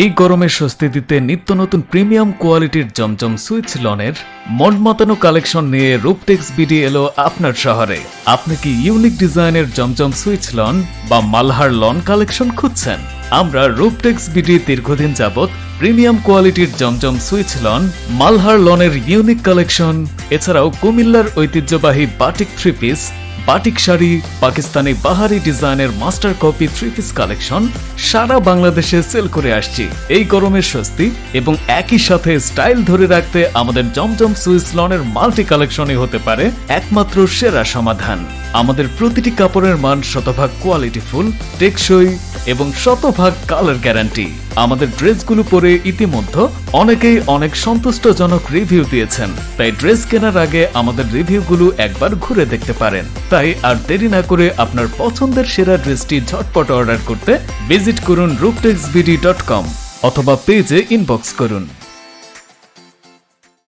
এই গরমের স্বস্তি দিতে নিত্য নতুন প্রিমিয়াম কোয়ালিটির জমজম সুইচ লনের মন মাতানো কালেকশন নিয়ে রূপটেক্স বিডি এলো আপনার শহরে। আপনি কি ইউনিক ডিজাইনের জমজম সুইচ লন বা মালহার লন কালেকশন খুঁজছেন? আমরা রূপটেক্স বিডি দীর্ঘদিন যাবত প্রিমিয়াম কোয়ালিটির জমজম সুইচ লন, মালহার লনের ইউনিক কালেকশন, এছাড়াও কুমিল্লার ঐতিহ্যবাহী batik three piece batik sari, Pakistani বাহারি ডিজাইনের master copy three piece collection সারা বাংলাদেশে সেল করে আসছি। এই গরমের স্বস্তি এবং একই সাথে স্টাইল ধরে রাখতে আমাদের জমজম সুইস লনের মাল্টি কালেকশনই হতে পারে একমাত্র সেরা সমাধান। আমাদের প্রতিটি কাপড়ের মান শতভাগ কোয়ালিটিফুল টেকসই এবং শতভাগ কালার গ্যারান্টি। আমাদের ড্রেসগুলো পরে ইতিমধ্যে অনেকেই অনেক সন্তুষ্টজনক রিভিউ দিয়েছেন। তাই ড্রেস কেনার আগে আমাদের রিভিউগুলো একবার ঘুরে দেখতে পারেন। তাই আর দেরি না করে আপনার পছন্দের সেরা ড্রেসটি ঝটপট অর্ডার করতে ভিজিট করুন রূপটেক্সবিডি ডট কম অথবা পেজে ইনবক্স করুন।